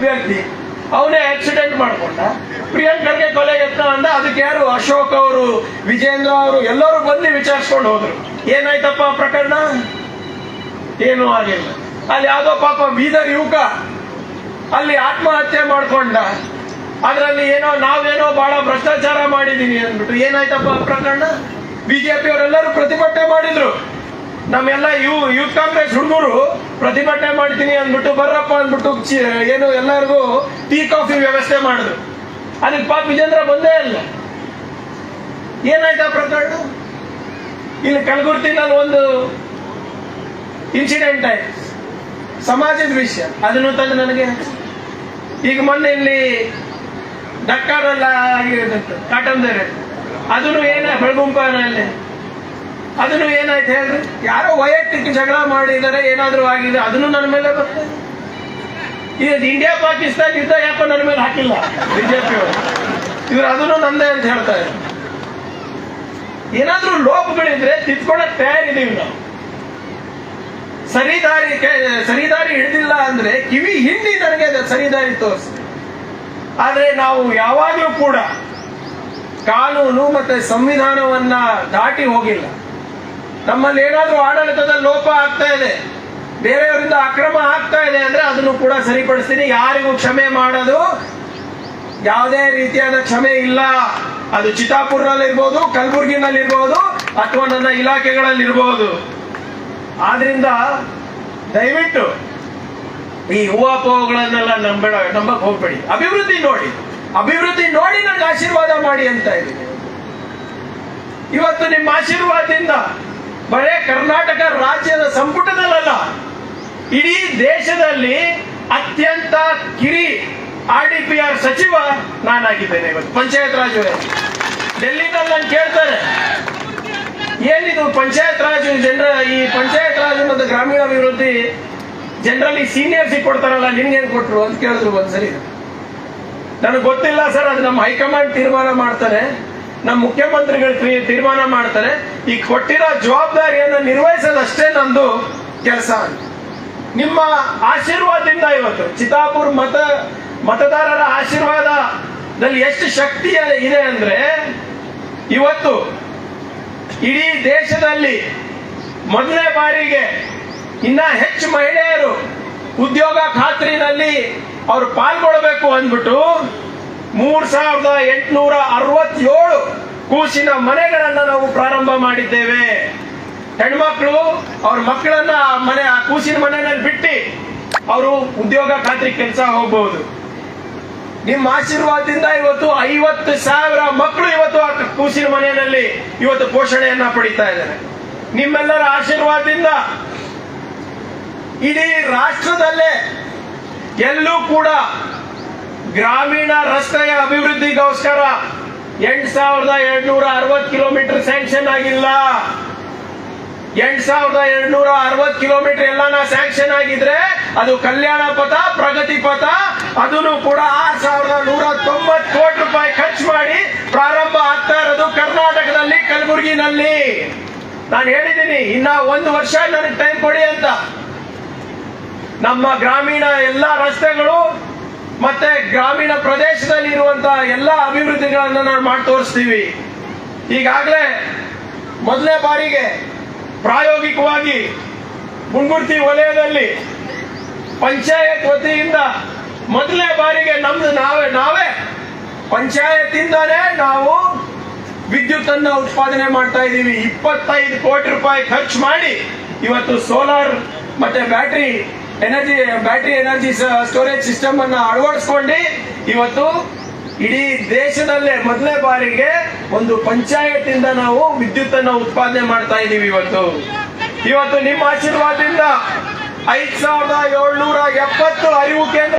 ವ್ಯಕ್ತಿ ಅವನೇ ಆಕ್ಸಿಡೆಂಟ್ ಮಾಡ್ಕೊಂಡ. ಪ್ರಿಯಾಂಕರ್ಗೆ ಕೊಲೆ ಯತ್ನ ಅಂದ, ಅದಕ್ಕೆ ಯಾರು? ಅಶೋಕ್ ಅವರು, ವಿಜೇಂದ್ರ ಅವರು, ಎಲ್ಲರೂ ಬಂದು ವಿಚಾರಿಸ್ಕೊಂಡು ಹೋದ್ರು. ಏನಾಯ್ತಪ್ಪ ಪ್ರಕರಣ? ಏನೂ ಆಗಿಲ್ಲ. ಅಲ್ಲಿ ಯಾವುದೋ ಪಾಪ ಬೀದರ್ ಯುವಕ, ಅಲ್ಲಿ ಆತ್ಮಹತ್ಯೆ ಮಾಡ್ಕೊಂಡ. ಅದರಲ್ಲಿ ಏನೋ ನಾವೇನೋ ಬಹಳ ಭ್ರಷ್ಟಾಚಾರ ಮಾಡಿದೀವಿ ಅಂದ್ಬಿಟ್ಟು ಏನಾಯ್ತಪ್ಪ ಪ್ರಕರಣ? ಬಿಜೆಪಿ ಅವರೆಲ್ಲರೂ ಪ್ರತಿಭಟನೆ ಮಾಡಿದ್ರು. ನಮ್ಮೆಲ್ಲ ಯು ಯೂತ್ ಕಾಂಗ್ರೆಸ್ ಹುಡುಗರು ಪ್ರತಿಭಟನೆ ಮಾಡ್ತೀನಿ ಅಂದ್ಬಿಟ್ಟು, ಬರ್ರಪ್ಪ ಅಂದ್ಬಿಟ್ಟು ಏನು ಎಲ್ಲರಿಗೂ ಟೀ, ಕಾಫಿ ವ್ಯವಸ್ಥೆ ಮಾಡಿದ್ರು. ಅದಕ್ಕೆ ಪಾಪ ವಿಜೇಂದ್ರ ಬಂದೇ ಇಲ್ಲ. ಏನಾಯ್ತಾ ಪ್ರಕರಣ? ಇಲ್ಲಿ ಕಲಗುರ್ತಿನಲ್ಲಿ ಒಂದು ಇನ್ಸಿಡೆಂಟ್ ಆಯ್ತು. ಸಮಾಜದ ವಿಷಯ. ಅದನ್ನು ತಂದು ನನಗೆ ಈಗ ಮೊನ್ನೆ ಇಲ್ಲಿ ಡಕ್ಕಾರೆಲ್ಲ ಆಗಿರೋದಂತೆ, ಕಾಟನ್ ಬೇರೆ. ಅದನ್ನು ಏನ ಹೊಳಗುಂಪನಲ್ಲಿ? ಅದನ್ನು ಏನಾಯ್ತು ಹೇಳ್ರಿ? ಯಾರೋ ವೈಯಕ್ತಿಕ ಜಗಳ ಮಾಡಿದರೆ ಏನಾದರೂ ಆಗಿದೆ, ಅದನ್ನು ನನ್ನ ಮೇಲೆ ಬರ್ತದೆ. ಇದು ಇಂಡಿಯಾ ಪಾಕಿಸ್ತಾನ ಯುದ್ಧ ಯಾಕೋ ನನ್ನ ಮೇಲೆ ಹಾಕಿಲ್ಲ? ಬಿಜೆಪಿಯವರು. ಇವ್ರು ಅದನ್ನು ನಂದೇ ಅಂತ ಹೇಳ್ತಾರೆ ಏನಾದ್ರೂ ಲೋಪಗಳಿದ್ರೆ ತಿದ್ಕೊಳಕ್ ತಯಾರಿದೀವಿ ನಾವು. ಸರಿದಾರಿ ಸರಿದಾರಿ ಹಿಡಿದಿಲ್ಲ ಅಂದ್ರೆ ಕಿವಿ ಹಿಂಡಿ ನನಗೆ ಸರಿದಾರಿ ತೋರಿಸ್ತದೆ ಆದ್ರೆ ನಾವು ಯಾವಾಗಲೂ ಕೂಡ ಕಾನೂನು ಮತ್ತೆ ಸಂವಿಧಾನವನ್ನ ದಾಟಿ ಹೋಗಿಲ್ಲ. ನಮ್ಮಲ್ಲಿ ಏನಾದರೂ ಆಡಳಿತದ ಲೋಪ ಆಗ್ತಾ ಇದೆ, ಬೇರೆಯವರಿಂದ ಅಕ್ರಮ ಆಗ್ತಾ ಇದೆ ಅಂದ್ರೆ ಅದನ್ನು ಕೂಡ ಸರಿಪಡಿಸ್ತೀನಿ. ಯಾರಿಗೂ ಕ್ಷಮೆ ಮಾಡೋದು ಯಾವುದೇ ರೀತಿಯಾದ ಕ್ಷಮೆ ಇಲ್ಲ. ಅದು ಚಿತ್ತಾಪುರ್ನಲ್ಲಿರ್ಬೋದು ಕಲಬುರ್ಗಿನಲ್ಲಿರ್ಬೋದು ಅಥವಾ ನನ್ನ ಇಲಾಖೆಗಳಲ್ಲಿರ್ಬೋದು. ಆದ್ರಿಂದ ದಯವಿಟ್ಟು ಈ ಹೂವಾಪೋಹಗಳನ್ನೆಲ್ಲ ನಂಬೇಡ, ನಂಬಕ್ ಹೋಗ್ಬೇಡಿ. ಅಭಿವೃದ್ಧಿ ನೋಡಿ. ಅಭಿವೃದ್ಧಿ ನೋಡಿ ನನಗೆ ಆಶೀರ್ವಾದ ಮಾಡಿ ಅಂತ ಇದ್ದೀನಿ ಇವತ್ತು ನಿಮ್ಮ ಆಶೀರ್ವಾದದಿಂದ ಬರೇ ಕರ್ನಾಟಕ ರಾಜ್ಯದ ಸಂಪುಟದಲ್ಲ ಇಡೀ ದೇಶದಲ್ಲಿ ಅತ್ಯಂತ ಕಿರಿ ಆರ್ ಡಿ ಪಿ ಆರ್ ಸಚಿವ ನಾನಾಗಿದ್ದೇನೆ ಇವತ್ತು. ಪಂಚಾಯತ್ ರಾಜ್ ಡೆಲ್ಲಿನಲ್ಲಿ ನಾನು ಕೇಳ್ತಾರೆ. ಏನಿದು ಪಂಚಾಯತ್ ರಾಜ್ ಜನರ ಈ ಪಂಚಾಯತ್ ರಾಜ್ ಮತ್ತು ಗ್ರಾಮೀಣಾಭಿವೃದ್ಧಿ ಜನರಲಿ ಸೀನಿಯರ್ಸಿಗೆ ಕೊಡ್ತಾರಲ್ಲ, ನಿನ್ಗೇನು ಕೊಟ್ರು ಅಂತ ಕೇಳಿದ್ರು ಒಂದ್ಸರಿ. ನನಗೆ ಗೊತ್ತಿಲ್ಲ ಸರ್, ಅದು ನಮ್ಮ ಹೈಕಮಾಂಡ್ ತೀರ್ಮಾನ ಮಾಡ್ತಾರೆ. ನಮ್ಮ ಮುಖ್ಯಮಂತ್ರಿಗಳು ತೀರ್ಮಾನ ಮಾಡ್ತಾರೆ. ಈ ಕೊಟ್ಟಿರೋ ಜವಾಬ್ದಾರಿಯನ್ನು ನಿರ್ವಹಿಸೋದಷ್ಟೇ ನಂದು ಕೆಲಸ ನಿಮ್ಮ ಆಶೀರ್ವಾದದಿಂದ ಇವತ್ತು, ಚಿತ್ತಾಪುರ್ ಮತ, ಮತದಾರರ ಆಶೀರ್ವಾದದಲ್ಲಿ ಎಷ್ಟು ಶಕ್ತಿ ಇದೆ ಅಂದ್ರೆ, ಇವತ್ತು ಇಡೀ ದೇಶದಲ್ಲಿ ಮೊದಲನೇ ಬಾರಿಗೆ ಇನ್ನ ಹೆಚ್ಚು ಮಹಿಳೆಯರು ಉದ್ಯೋಗ ಖಾತ್ರಿನಲ್ಲಿ ಅವರು ಪಾಲ್ಗೊಳ್ಬೇಕು ಅಂದ್ಬಿಟ್ಟು ಮೂರ್ ಸಾವಿರದ ಎಂಟುನೂರ ಅರವತ್ತೇಳು ಕೂಸಿನ ಮನೆಗಳನ್ನ ನಾವು ಪ್ರಾರಂಭ ಮಾಡಿದ್ದೇವೆ. ಹೆಣ್ಮಕ್ಳು ಅವ್ರ ಮಕ್ಕಳನ್ನ ಮನೆ, ಆ ಕೂಸಿನ ಮನೆಯಲ್ಲಿ ಬಿಟ್ಟು ಅವರು ಉದ್ಯೋಗ ಖಾತ್ರಿ ಕೆಲಸ ಹೋಗಬಹುದು ನಿಮ್ಮ ಆಶೀರ್ವಾದದಿಂದ ಇವತ್ತು ಐವತ್ತು ಸಾವಿರ ಮಕ್ಕಳು ಇವತ್ತು ಆ ಕೂಸಿನ ಮನೆಯಲ್ಲಿ ಇವತ್ತು ಪೋಷಣೆಯನ್ನ ಪಡಿತಾ ಇದ್ದಾರೆ. ನಿಮ್ಮೆಲ್ಲರ ಆಶೀರ್ವಾದದಿಂದ ಇಡೀ ರಾಷ್ಟ್ರದಲ್ಲೇ ಎಲ್ಲೂ ಕೂಡ ಗ್ರಾಮೀಣ ರಸ್ತೆಯ ಅಭಿವೃದ್ಧಿಗೋಸ್ಕರ ಎಂಟು ಸಾವಿರದ ಎರಡ್ನೂರ ಅರವತ್ತು ಕಿಲೋಮೀಟರ್ ಸ್ಯಾಂಕ್ಷನ್ ಆಗಿಲ್ಲ. ಎಂಟ್ ಸಾವಿರದ ಎರಡ್ನೂರ ಅರವತ್ತು ಕಿಲೋಮೀಟರ್ ಎಲ್ಲಾನ ಸ್ಯಾಂಕ್ಷನ್ ಆಗಿದ್ರೆ ಅದು ಕಲ್ಯಾಣ ಪಥ ಪ್ರಗತಿ ಪಥ ಅದನ್ನು ಕೂಡ ಆರ್ ಸಾವಿರದ ನೂರ ತೊಂಬತ್ತು ಕೋಟಿ ರೂಪಾಯಿ ಖರ್ಚು ಮಾಡಿ ಪ್ರಾರಂಭ ಆಗ್ತಾ ಇರೋದು ಕರ್ನಾಟಕದಲ್ಲಿ ಕಲಬುರಗಿನಲ್ಲಿ. ನಾನು ಹೇಳಿದ್ದೀನಿ, ಇನ್ನ ಒಂದು ವರ್ಷ ನನಗೆ ಟೈಮ್ ಕೊಡಿ ಅಂತ. ನಮ್ಮ ಗ್ರಾಮೀಣ ಎಲ್ಲ ರಸ್ತೆಗಳು ಮತ್ತೆ ಗ್ರಾಮೀಣ ಪ್ರದೇಶದಲ್ಲಿ ಇರುವಂತ ಎಲ್ಲ ಅಭಿವೃದ್ಧಿಗಳನ್ನ ನಾವು ಮಾಡಿ ತೋರಿಸ್ತೀವಿ. ಈಗಾಗಲೇ ಮೊದಲನೇ ಬಾರಿಗೆ ಪ್ರಾಯೋಗಿಕವಾಗಿ ಮುಂಗುರ್ತಿ ವಲಯದಲ್ಲಿ ಪಂಚಾಯತ್ ವತಿಯಿಂದ ಮೊದಲನೇ ಬಾರಿಗೆ ನಮ್ದು ನಾವೇ ನಾವೇ ಪಂಚಾಯತಿಂದಾನೇ ನಾವು ವಿದ್ಯುತ್ ಅನ್ನ ಉತ್ಪಾದನೆ ಮಾಡ್ತಾ ಇದ್ದೀವಿ. ಇಪ್ಪತ್ತೈದು ಕೋಟಿ ರೂಪಾಯಿ ಖರ್ಚು ಮಾಡಿ ಇವತ್ತು ಸೋಲಾರ್ ಮತ್ತೆ battery energy battery energy storage system ಅನ್ನ ಅಳವಡಿಸ್ಕೊಂಡು ಇವತ್ತು ಇಡೀ ದೇಶದಲ್ಲೇ ಮೊದಲೇ ಬಾರಿಗೆ ಒಂದು ಪಂಚಾಯತ್ ಇಂದ ನಾವು ವಿದ್ಯುತ್ ಅನ್ನ ಉತ್ಪಾದನೆ ಮಾಡ್ತಾ ಇದ್ದೀವಿ ಇವತ್ತು. ಇವತ್ತು ನಿಮ್ಮ ಆಶೀರ್ವಾದದಿಂದ ಐದ್ ಸಾವಿರದ ಏಳ್ನೂರ ಎಪ್ಪತ್ತು ಅರಿವು ಕೇಂದ್ರ